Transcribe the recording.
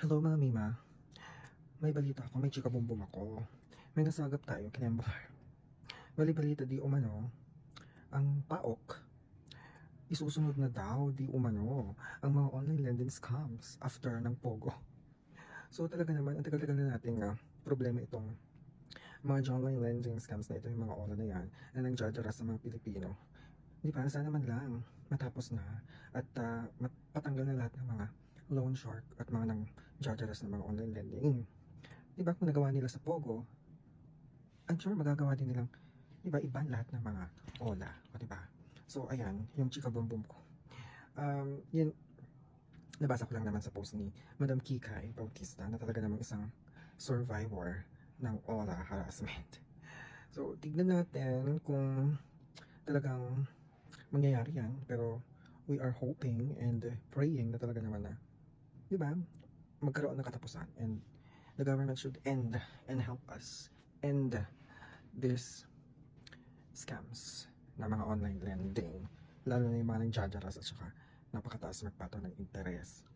Hello mga Mima. May balita ako, may chika bumbum ako. May nasagap tayo, kinembar. Bali-balita di umano, ang paok, isusunod na daw di umano ang mga online lending scams after ng Pogo. So talaga naman, ang tagal-tagal na nating ah, problema itong mga online lending scams na ito, yung mga ola na yan, na nagjajaras sa mga Pilipino. Di ba? Sana man lang matapos na at ah, mapatanggal na lahat ng mga loan shark at mga nang jajaras ng mga online lending. Di ba kung nagawa nila sa Pogo, I'm sure magagawa din nilang, di ba, iban lahat ng mga ola. Di ba? So, ayan, yung chika boom boom ko. Um, yun, nabasa ko lang naman sa post ni Madam Kikay Bautista na talaga namang isang survivor ng ola harassment. So, tignan natin kung talagang mangyayari yan. Pero, we are hoping and praying na talaga naman na, di ba, magkaroon ng katapusan and the government should end and help us end this scams na mga online lending lalo na yung mga nagjajaras at saka napakataas magpato ng interes